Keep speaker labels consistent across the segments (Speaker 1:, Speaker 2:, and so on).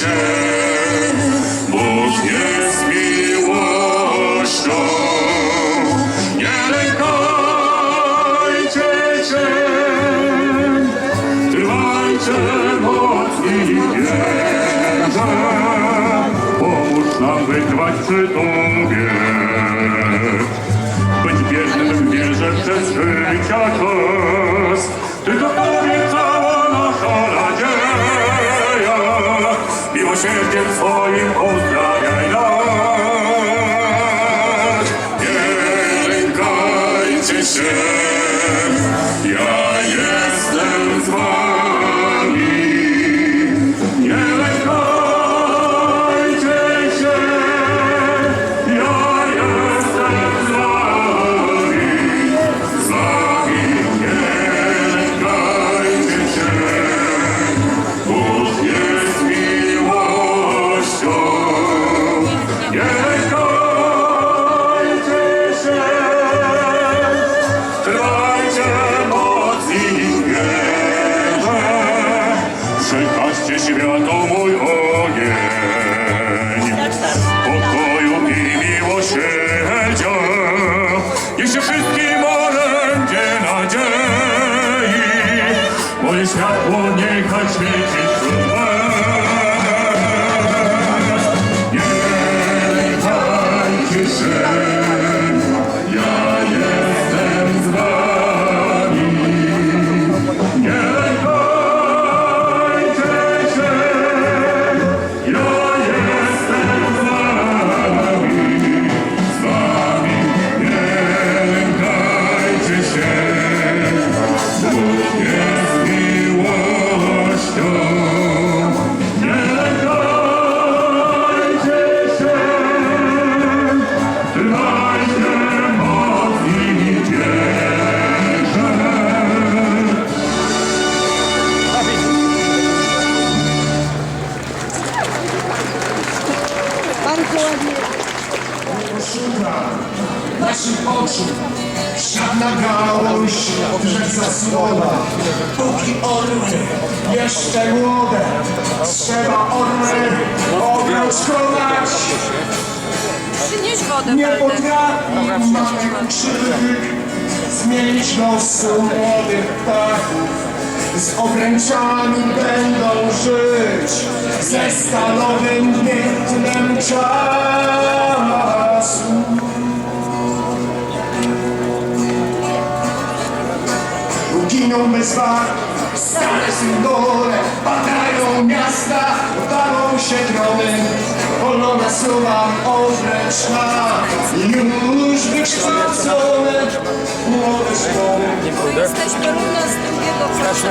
Speaker 1: się, Bóg jest miłością. Nie lękajcie się, trwajcie mocni wierze. Pomóż nam wytrwać przy Tobie, być wiernym wierze przez życia czas. Miłosierdziem swoim uzdrawiaj nas. Nie lękajcie się,
Speaker 2: Żadna gałąź, brzeg zasłona Póki orły jeszcze młode Trzeba orły obrączkować
Speaker 3: Przynieś wodę,
Speaker 2: Nie potrafi mały krzyk Zmienić losu młodych ptaków Z obręczami będą żyć Ze stalowym piętnem czasu Walk, stare symbole Padają miasta, walą się trony Polona słowa obręczna Już wykształcone Młode szkoły.
Speaker 3: Jesteśmy równo z drugiego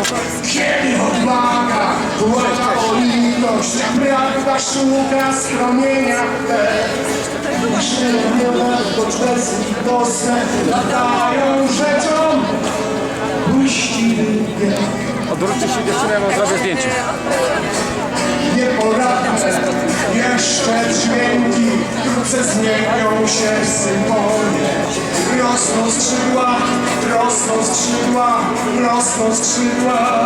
Speaker 3: Polski.
Speaker 2: Kiedy odwaga Łata o litość Prawda szuka schronienia Nasze ramiona bezlitosne Latają rzeczą Puściły bieg
Speaker 4: Odwróćcie się dziewczyny, ja wam zrobię zdjęcie.
Speaker 2: Nieporadne jeszcze dźwięki Wkrótce zmienią się w symfonie. Rosną skrzydła, rosną skrzydła, rosną skrzydła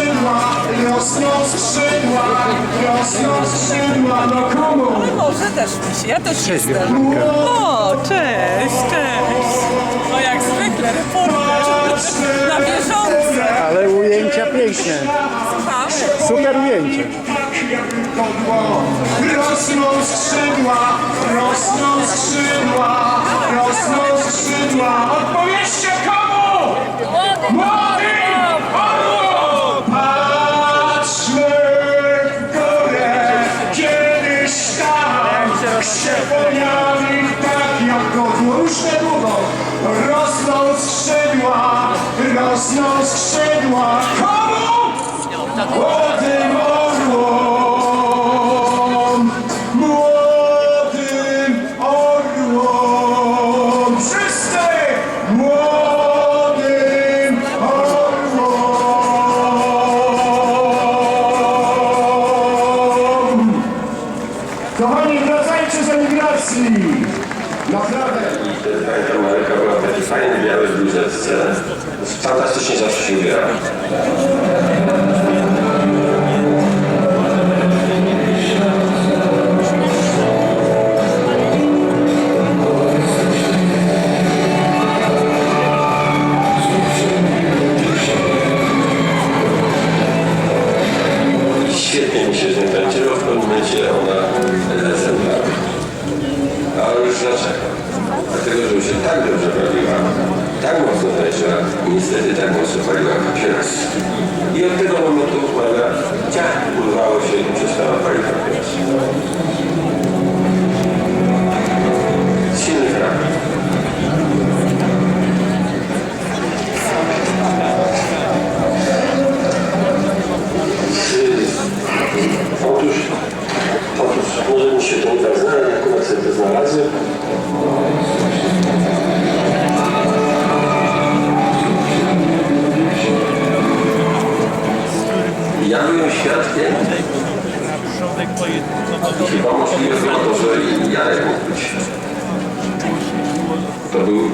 Speaker 2: skrzydła, rosną skrzydła, rosną skrzydła No komu?
Speaker 5: Może też mi się, ja też jestem. O, cześć, cześć. No jak zwykle, reporter na bieżąco.
Speaker 4: Ale ujęcia piękne.
Speaker 5: Słucham?
Speaker 4: Super ujęcie.
Speaker 2: Tak Rosną skrzydła, rosną skrzydła, rosną skrzydła Odpowiedzcie komu? Młodym Młodym orłom, młodym orłom, wszyscy młodym orłom. Kochani, wracajcie z emigracji. Naprawdę.
Speaker 6: Pamiętam Mareka była w takiej fajnej białej bluzeczce. Fantastycznie zawsze się ubiera. Tak mocno i niestety tak mocno paliła papieros. I od tego momentu uwaga, ciach, urwało się i przestała palić papieros. Silny charakter. Otóż, otóż może mi się to nie tak zna, ale akurat sobie to znalazłem. I chyba możliwe było to, że i Jarek mógł być. To był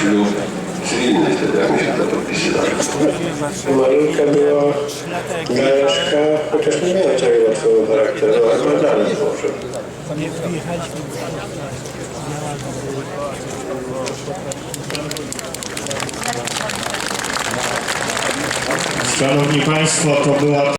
Speaker 6: ślub cywilny wtedy, jak mi się to podpisywało.
Speaker 7: Marynka była gajaszka, chociaż nie miała takiego łatwego charakteru, ale medalem może.
Speaker 1: Szanowni Państwo, to była